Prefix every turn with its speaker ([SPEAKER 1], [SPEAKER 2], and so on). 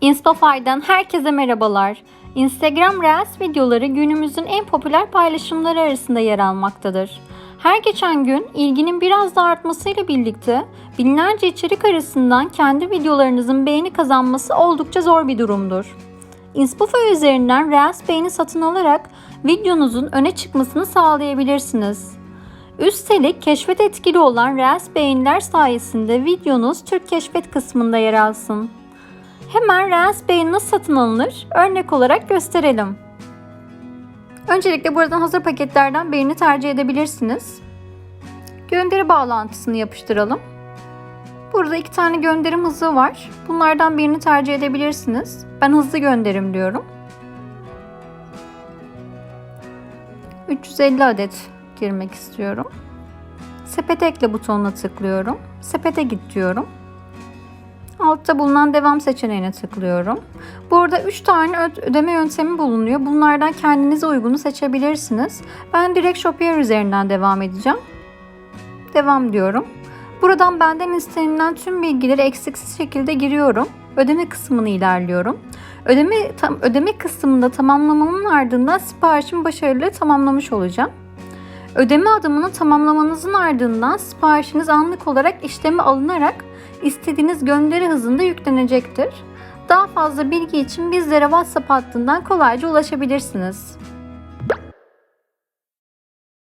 [SPEAKER 1] Inspofy'dan herkese merhabalar. Instagram Reels videoları günümüzün en popüler paylaşımları arasında yer almaktadır. Her geçen gün ilginin biraz da artmasıyla birlikte binlerce içerik arasından kendi videolarınızın beğeni kazanması oldukça zor bir durumdur. Inspofy üzerinden Reels beğeni satın alarak videonuzun öne çıkmasını sağlayabilirsiniz. Üstelik keşfet etkili olan Reels beğeniler sayesinde videonuz Türk keşfet kısmında yer alsın. Hemen Reels beğeni nasıl satın alınır? Örnek olarak gösterelim. Öncelikle buradan hazır paketlerden beğeni tercih edebilirsiniz. Gönderi bağlantısını yapıştıralım. Burada iki tane gönderim hızı var. Bunlardan birini tercih edebilirsiniz. Ben hızlı gönderim diyorum. 350 adet girmek istiyorum. Sepete ekle butonuna tıklıyorum. Sepete git diyorum. Altta bulunan devam seçeneğine tıklıyorum. Burada 3 tane ödeme yöntemi bulunuyor. Bunlardan kendinize uygunu seçebilirsiniz. Ben direkt Shopier üzerinden devam edeceğim. Devam diyorum. Buradan benden istenilen tüm bilgileri eksiksiz şekilde giriyorum. Ödeme kısmını ilerliyorum. Ödeme tam ödeme kısmında tamamlamamın ardından siparişimi başarılı tamamlamış olacağım. Ödeme adımını tamamlamanızın ardından siparişiniz anlık olarak işleme alınarak istediğiniz gönderi hızında yüklenecektir. Daha fazla bilgi için bizlere WhatsApp hattından kolayca ulaşabilirsiniz.